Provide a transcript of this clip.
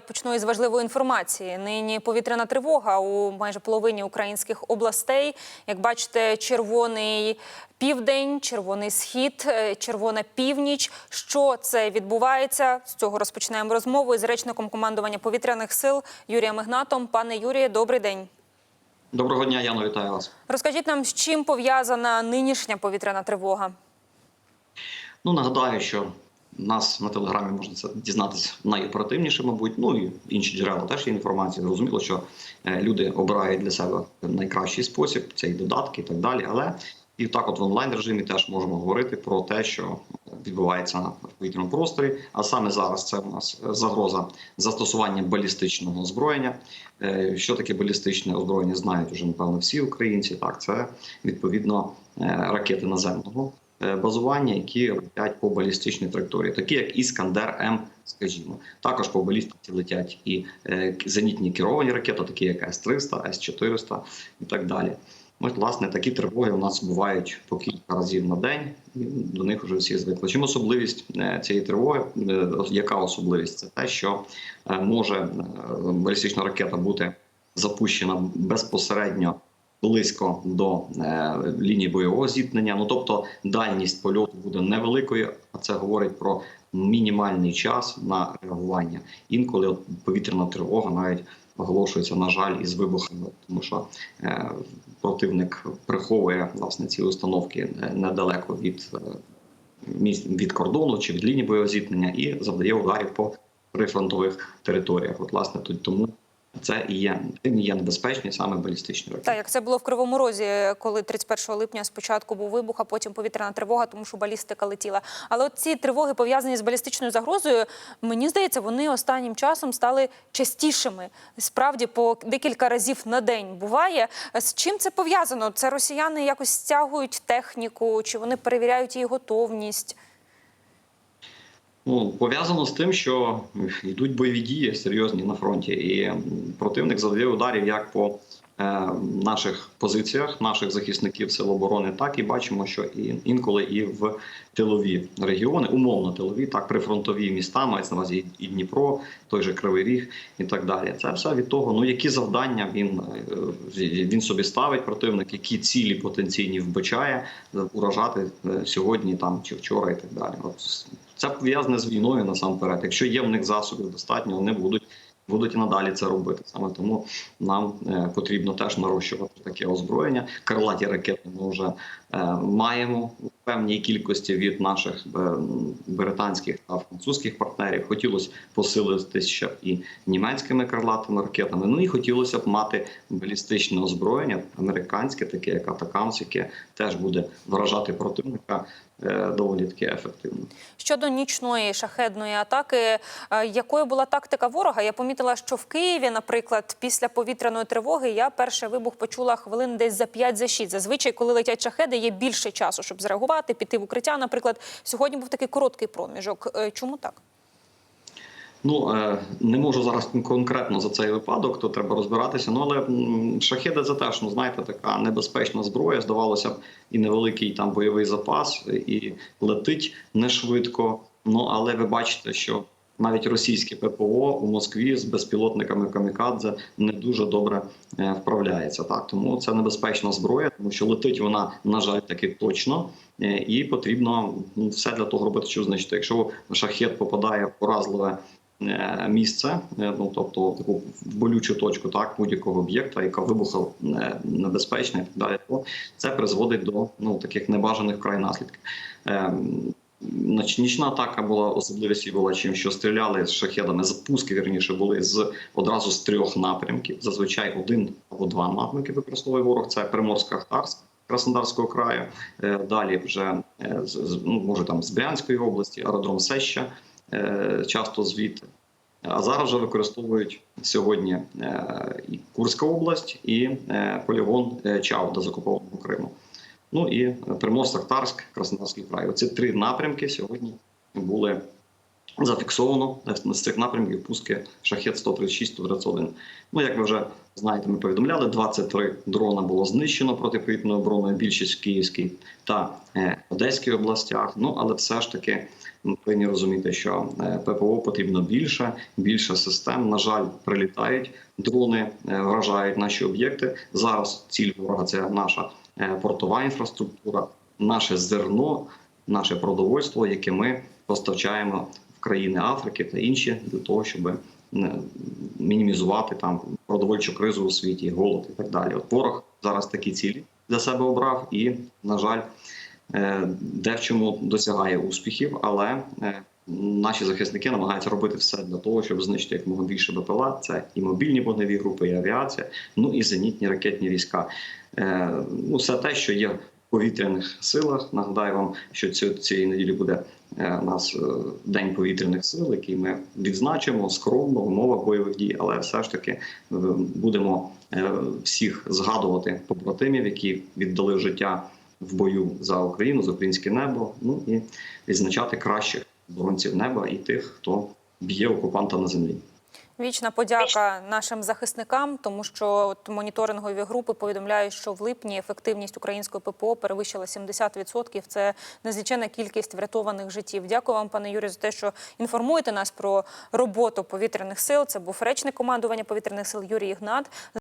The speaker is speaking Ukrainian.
Почну із важливої інформації. Нині повітряна тривога у майже половині українських областей. Як бачите, червоний південь, червоний схід, е, червона північ. Що це відбувається? З цього розпочинаємо розмову із речником командування повітряних сил Юрієм Ігнатом. Пане Юріє, добрий день. Доброго дня, Яно, вітаю вас. Розкажіть нам, з чим пов'язана нинішня повітряна тривога? Ну нагадаю, що нас на телеграмі можна це дізнатися найоперативніше, мабуть. Ну і інші джерела теж є інформація. Зрозуміло, що е, люди обирають для себе найкращий спосіб, це і додатки, і так далі. Але і так, от в онлайн режимі теж можемо говорити про те, що відбувається на повітряному просторі. А саме зараз це у нас загроза застосування балістичного озброєння. Е, Що таке балістичне озброєння, знають уже напевно всі українці. Так, це відповідно е, ракети наземного базування, які летять по балістичній траєкторії, такі як Іскандер М, скажімо. Також по балістиці летять і е, зенітні керовані ракети, такі як С-300, С-400 і так далі. Ось, власне, такі тривоги у нас бувають по кілька разів на день, і до них вже всі звикли. Чим особливість е, цієї тривоги? Е, Яка особливість? Це те, що е, може е, балістична ракета бути запущена безпосередньо близько до е, лінії бойового зіткнення. Ну тобто дальність польоту буде невеликою, а це говорить про мінімальний час на реагування. Інколи повітряна тривога навіть оголошується, на жаль, із вибухами, тому що е, противник приховує власне ці установки е, недалеко від, від кордону чи від лінії бойового зіткнення і завдає ударів по прифронтових територіях. От, власне, тут тому це і є тим є небезпечні саме балістичні ракети. Так, як це було в Кривому Розі, коли 31 липня спочатку був вибух, а потім повітряна тривога, тому що балістика летіла. Але от ці тривоги пов'язані з балістичною загрозою. Мені здається, вони останнім часом стали частішими. Справді, по декілька разів на день буває. З чим це пов'язано? Це росіяни якось стягують техніку, чи вони перевіряють її готовність? Ну, пов'язано з тим, що йдуть бойові дії серйозні на фронті, і противник завдає ударів як по е, наших позиціях, наших захисників сил оборони, так і бачимо, що і інколи і в тилові регіони, умовно тилові, так прифронтові міста, мається на увазі і Дніпро, той же Кривий Ріг і так далі. Це все від того, ну які завдання він, е, він собі ставить противник, які цілі потенційні вбачає е, уражати е, сьогодні там чи вчора, і так далі. От це пов'язане з війною насамперед. Якщо є в них засобів достатньо, вони будуть. Будуть і надалі це робити. Саме тому нам е, потрібно теж нарощувати таке озброєння. Крилаті ракети ми вже е, маємо в певній кількості від наших е, британських та французьких партнерів. Хотілося посилитися ще і німецькими крилатими ракетами. Ну і хотілося б мати балістичне озброєння, американське, таке як Атакамс, яке теж буде вражати противника доволі таки ефективно. Щодо нічної шахедної атаки, е, якою була тактика ворога? Я помітила, що в Києві, наприклад, після повітряної тривоги я перший вибух почула хвилин десь за 5 за 6. Зазвичай, коли летять шахеди, є більше часу, щоб зреагувати, піти в укриття. Наприклад, сьогодні був такий короткий проміжок. Е, Чому так? Ну е, не можу зараз конкретно за цей випадок, то треба розбиратися. Ну але шахеди це теж ну знаєте, така небезпечна зброя. Здавалося б, і невеликий там бойовий запас, і летить не швидко. Ну але ви бачите, що навіть російське ППО у Москві з безпілотниками камікадзе не дуже добре е, вправляється. Так тому це небезпечна зброя, тому що летить вона на жаль таки точно, е, і потрібно ну, все для того робити, що значить, якщо шахет попадає в поразливе місце, е, ну тобто таку болючу точку, так будь-якого об'єкта, яка вибухов небезпечна і так далі, то це призводить до ну таких небажаних вкрай наслідків. Нічна атака була особливість була чим, що стріляли з шахедами. Запуски вірніше були з одразу з трьох напрямків. Зазвичай один або два напрямки використовує ворог. Це Приморська Ахтарськ Краснодарського краю. Е, Далі вже е, ну, може там з Брянської області, аеродром Сеща, е, часто звідти. А зараз вже використовують сьогодні е, і Курська область, і е, полігон е, Чауда з окупованого Криму. Ну і Приморськ, Ахтарськ, Краснодарський край. Оці три напрямки сьогодні були Зафіксовано з цих напрямків пуски шахет 136 131 Ну, як ви вже знаєте, ми повідомляли, 23 дрона було знищено протиповітряною обороною, більшість в Київській та е, Одеській областях. Ну але все ж таки ми повинні розуміти, що е, ППО потрібно більше, більше систем. На жаль, прилітають дрони, е, вражають наші об'єкти. Зараз ціль ворога це наша портова інфраструктура, наше зерно, наше продовольство, яке ми постачаємо країни Африки та інші для того, щоб мінімізувати там продовольчу кризу у світі, голод і так далі. От ворог зараз такі цілі для себе обрав, і на жаль, е, де в чому досягає успіхів, але е, наші захисники намагаються робити все для того, щоб знищити якомога більше БПЛА. Це і мобільні вогневі групи, і авіація, ну і зенітні ракетні війська. Е, Ну, все те, що є повітряних силах. Нагадаю вам, що цієї неділі буде е, у нас е, день повітряних сил, який ми відзначимо скромно в умовах бойових дій, але все ж таки е, будемо всіх згадувати побратимів, які віддали життя в бою за Україну, за українське небо. Ну і відзначати кращих оборонців неба і тих, хто б'є окупанта на землі. Вічна подяка нашим захисникам, тому що от моніторингові групи повідомляють, що в липні ефективність української ППО перевищила 70%. Це незлічена кількість врятованих життів. Дякую вам, пане Юрію, за те, що інформуєте нас про роботу повітряних сил. Це був речник командування повітряних сил Юрій Ігнат.